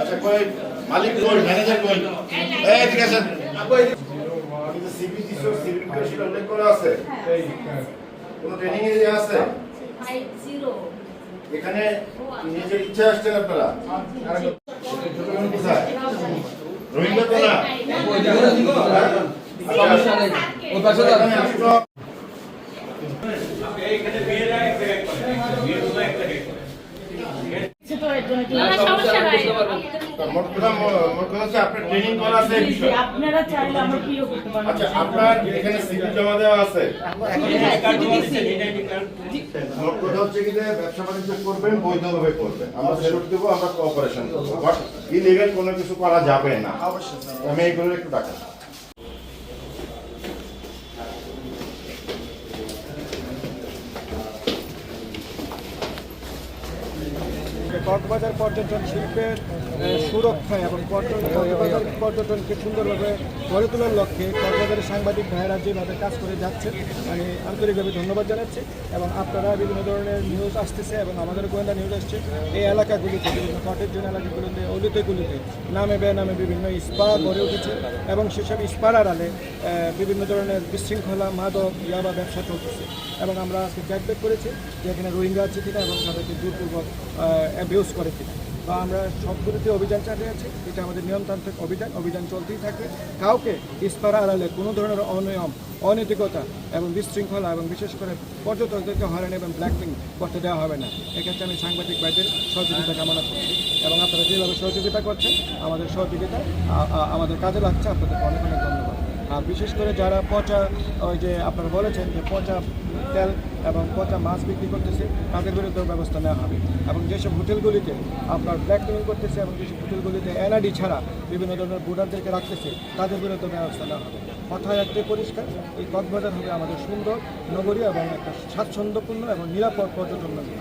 আচ্ছা কই? মালিক কই? ম্যানেজার কই? এই ঠিক আছে। সিবি দিছো সিবি সেটা উল্লেখ করা আছে? কোনো ট্রেনিং এ আছে? জিরো এখানে নিজের ইচ্ছা আসছেন আপনারা? রোহিঙ্গা তো না? ওই পাশে। এখানে করা আপনারা চাইলে আমরা প্রিয় করতে পারি আচ্ছা আপনার এখানে সিভি জমা দেওয়া আছে। কথা হচ্ছে কি যে ব্যবসা বাণিজ্য করবেন বৈধভাবে করবেন। আমরা ফেরত দেবো আমরা কোঅপারেশন করব। বাট ইলিগাল কোনো কিছু করা যাবে না। আমি এইগুলোর একটু টাকা কক্সবাজার পর্যটন শিল্পের সুরক্ষা এবং পর্যটন, কক্সবাজার পর্যটনকে সুন্দরভাবে গড়ে তোলার লক্ষ্যে কক্সবাজারের সাংবাদিক ভাইয়েরা যেভাবে কাজ করে যাচ্ছে আমি আন্তরিকভাবে ধন্যবাদ জানাচ্ছি এবং আপনারা বিভিন্ন ধরনের নিউজ আসতেছে এবং আমাদের গোয়েন্দা নিউজ আসছে। এই এলাকাগুলিতে, বিভিন্ন কটেজ এলাকাগুলিতে, অলিতেগুলিতে নামে বেনামে বিভিন্ন স্পা গড়ে উঠেছে এবং সেসব স্পার আড়ালে বিভিন্ন ধরনের বিশৃঙ্খলা, মাদক, ইয়াবা ব্যবসা চলতেছে। এবং আমরা আজকে ব্যাকব্যাক করেছি যে এখানে রোহিঙ্গা আছে কিনা এবং তাদেরকে জোরপূর্বক অ্যাবিউজ করে কিনা। বা আমরা সবগুলিতে অভিযান চালিয়ে আছি, এটা আমাদের নিয়মতান্ত্রিক অভিযান অভিযান চলতেই থাকবে। কাউকে ইস্পারা আড়ালে কোনো ধরনের অনিয়ম, অনৈতিকতা এবং বিশৃঙ্খলা এবং বিশেষ করে পর্যটকদেরকে হয়রানি এবং ব্ল্যাকলিং করতে দেওয়া হবে না। এক্ষেত্রে আমি সাংবাদিক ভাইদের সহযোগিতা কামনা করছি এবং আপনারা যেভাবে সহযোগিতা করছেন, আমাদের সহযোগিতা আমাদের কাজে লাগছে। আপনাদেরকে অনেক অনেক ধন্যবাদ। আর বিশেষ করে যারা পচা, ওই যে আপনারা বলেছেন যে পচা তেল এবং পচা মাছ বিক্রি করতেছে, তাদের বিরুদ্ধেও ব্যবস্থা নেওয়া হবে। এবং যেসব হোটেলগুলিতে আপনার ব্ল্যাক মেইল করতেছে এবং যেসব হোটেলগুলিতে এনআইডি ছাড়া বিভিন্ন ধরনের ভোটারদেরকে রাখতেছে, তাদের বিরুদ্ধে ব্যবস্থা নেওয়া হবে। কথায় একটাই পরিষ্কার, এই কক্সবাজার হবে আমাদের সুন্দর নগরী এবং একটা স্বাচ্ছন্দ্যপূর্ণ এবং নিরাপদ পর্যটন নগরী।